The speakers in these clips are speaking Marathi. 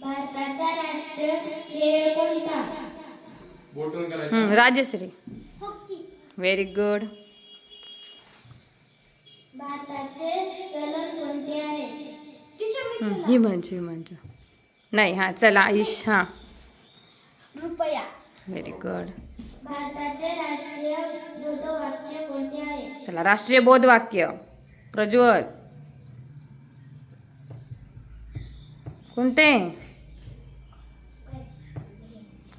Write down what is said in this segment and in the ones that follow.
भारताचा राष्ट्रीय खेळ कोणता? करायचं. हम्म, राजश्री हॉकी. व्हेरी गुड भारताचे चलन कोणते आहे? टीचर हिमांशू हिमांशू. नाही हां चला आयुष हां. रुपया. व्हेरी गुड भारताचे राष्ट्रीय बोधवाक्य कोणते आहे? चला राष्ट्रीय बोध वाक्य प्रज्वल. कोणते?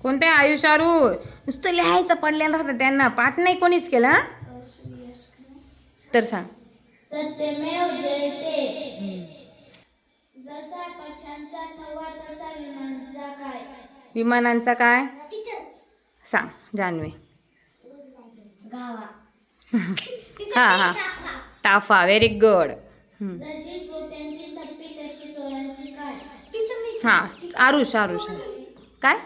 कोणते आयुष्यारू नुसतं लिहायचं पडलेलं राहतं त्यांना. पाठ नाही कोणीच केला? तर सांग. सत्यमेव जयते. जसा पक्ष्यांचा थवा तसा विमानाचा काय? विमानांचा काय? टीचर सांग जान्हवी. गावा. हां हां. ताफा व्हेरी गुड हां आरुष आरुष. काय?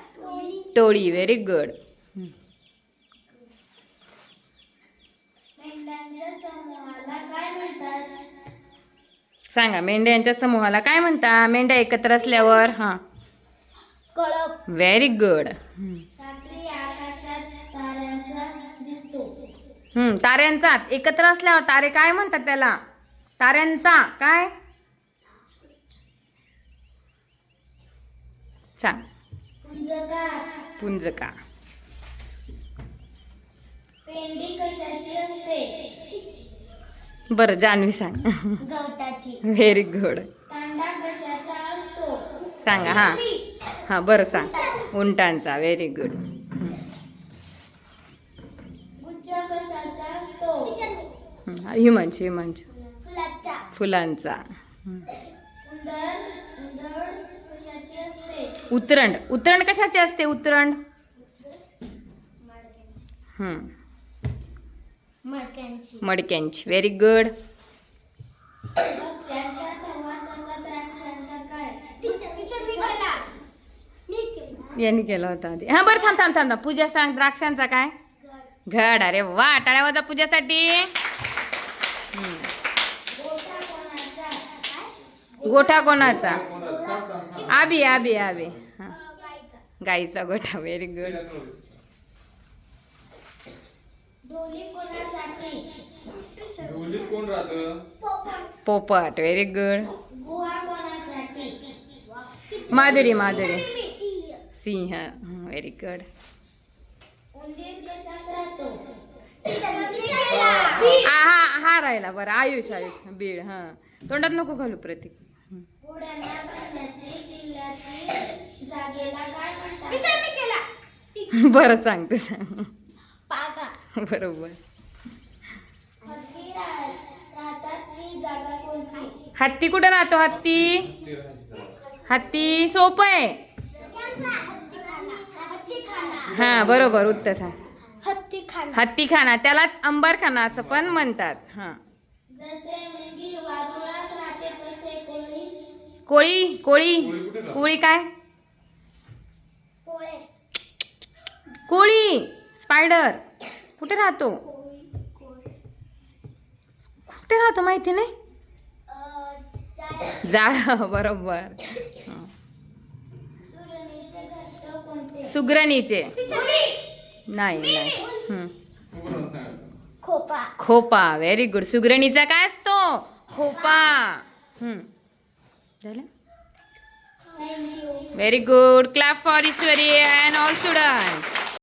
टोळी व्हेरी गुड सांगा मेंढ्यांच्या समूहाला काय म्हणता? मेंढ्या एकत्र असल्यावर हां. कळप. व्हेरी गुड ताऱ्यांचा एकत्र असल्यावर तारे काय म्हणतात त्याला? ताऱ्यांचा. काय? सांग. पुंजका. पुंजका पेंडी कशाची असते? बरं जान्हवी सांग. गवताची. व्हेरी गुड तांडा कशाचा असतो? सांगा हां. हां बरं सांग. उंटांचा. व्हेरी गुड गुच्छ कशाचा असतो? फुलाचा. उंदर उंदर. असते उतरंड. उतरंड कशाची असते हम्म, मडक्यांची. व्हेरी गुड यांनी केला होता आधी. हां बरं थांब थांब थांब थांब. पूजा सांग द्राक्षांचा काय? घड. अरे वा टाळ्या वाजा पूजासाठी. गोठा कोणाचा? आबी आबी आबी. हां. गायचा गाईचा गोठा व्हेरी गुड ढोली कोणासाठी? ढोलीत कोण राहतं? पोपट पोपट व्हेरी गुड गुहा कोणासाठी? माधुरी माधुरी. सिंह. व्हेरी गुड हा हा हा राहिला बरं. आयुष आयुष बीड हां. तोंडात नको घालू प्रतीक. बरं सांग तू सांग. पागा. बरोबर. हत्ती कुठं राहतो हत्ती. हत्ती सोपं आहे. खाना हां बरोबर उत्तर सांग. हत्ती खाना. हत्ती खाना त्यालाच अंबारखाना असं पण म्हणतात. हां जसे मुलगी वारुळात राहते तसे कोणी कोळी कोळी. कोळी काय? कोळी. स्पायडर. कुठे राहतो? कुठे राहतो माहिती नाही? जाळ बरोबर. सुग्रणीचे. नाही नाही. हं. खोपा. खोपा. व्हेरी गुड सुग्रणीचा काय असतो? खोपा. हं. झालं thank you very good clap for Ishwari and all student